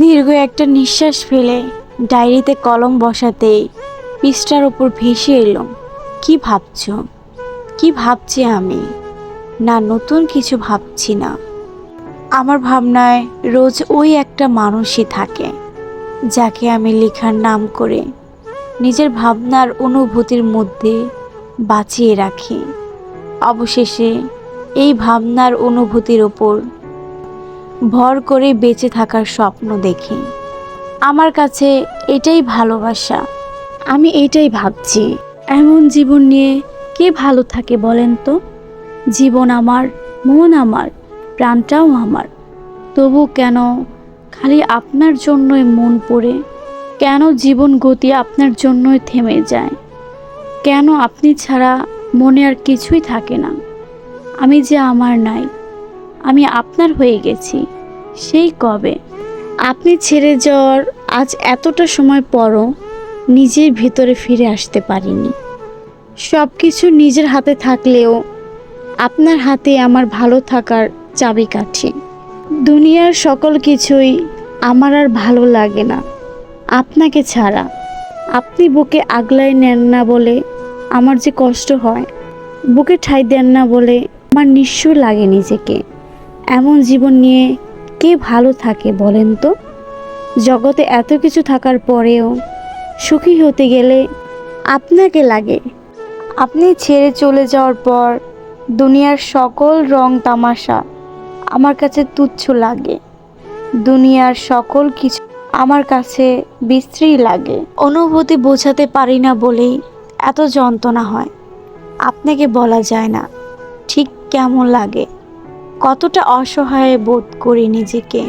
দীর্ঘ একটা নিঃশ্বাস ফেলে ডায়েরিতে কলম বসাতে পৃষ্ঠার ওপর ভেসে এলো, কি ভাবছ? কি ভাবছি আমি? না, নতুন কিছু ভাবছি না। আমার ভাবনায় রোজ ওই একটা মানুষই থাকে, যাকে আমি লেখার নাম করে নিজের ভাবনার অনুভূতির মধ্যে বাঁচিয়ে রাখি। অবশেষে এই ভাবনার অনুভূতির ওপর ভর করে বেঁচে থাকার স্বপ্ন দেখি। আমার কাছে এটাই ভালোবাসা। আমি এটাই ভাবছি। এমন জীবন নিয়ে কে ভালো থাকে বলেন তো? জীবন আমার, মন আমার, প্রাণটাও আমার। তবু কেন খালি আপনার জন্যই মন পড়ে? কেন জীবন গতি আপনার জন্যই থেমে যায়? কেন আপনি ছাড়া মনে আর কিছুই থাকে না? আমি যে আমার নাই আমি আপনার হয়ে গেছি। সেই কবে? আপনি ছেড়ে যাওয়ার আজ এতটা সময় পরও নিজের ভিতরে ফিরে আসতে পারিনি। সব কিছু নিজের হাতে থাকলেও আপনার হাতে আমার ভালো থাকার চাবিকাঠি। দুনিয়ার সকল কিছুই আমার আর ভালো লাগে না। আপনাকে ছাড়া। আপনি বুকে আগলায় নেন না বলে আমার যে কষ্ট হয়, বুকে ঠাই দেন না বলে আমার নিঃস্ব লাগে নিজেকে। এমন জীবন নিয়ে কে ভালো থাকে বলেন তো? জগতে এত কিছু থাকার পরেও সুখী হতে গেলে আপনাকে লাগে। আপনি ছেড়ে চলে যাওয়ার পর দুনিয়ার সকল রং তামাশা আমার কাছে তুচ্ছ লাগে। দুনিয়ার সকল কিছু আমার কাছে বিশ্রী লাগে। অনুভূতি বোঝাতে পারি না বলেই এত যন্ত্রণা হয়। আপনাকে বলা যায় না, ঠিক কেমন লাগে? কতটা অসহায় বোধ করি নিজেকে।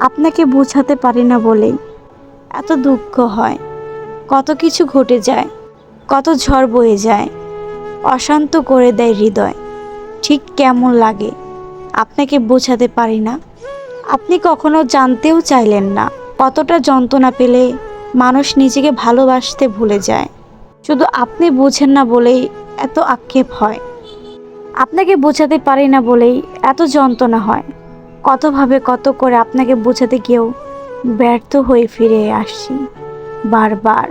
আপনাকে বোঝাতে পারি না বলেই এত দুঃখ হয়। কত কিছু ঘটে যায়, কত ঝড় বয়ে যায়, অশান্ত করে দেয় হৃদয়। ঠিক কেমন লাগে, আপনাকে বোঝাতে পারি না। আপনি কখনো জানতেও চাইলেন না কতটা যন্ত্রণা পেলে মানুষ নিজেকে ভালোবাসতে ভুলে যায়। শুধু আপনি বোঝেন না বলেই এত আক্ষেপ হয়। আপনাকে বোঝাতে পারি না বলেই এত যন্ত্রণা হয়। কতভাবে কত করে আপনাকে বোঝাতে গিয়েও ব্যর্থ হয়ে ফিরে আসছি। বারবার।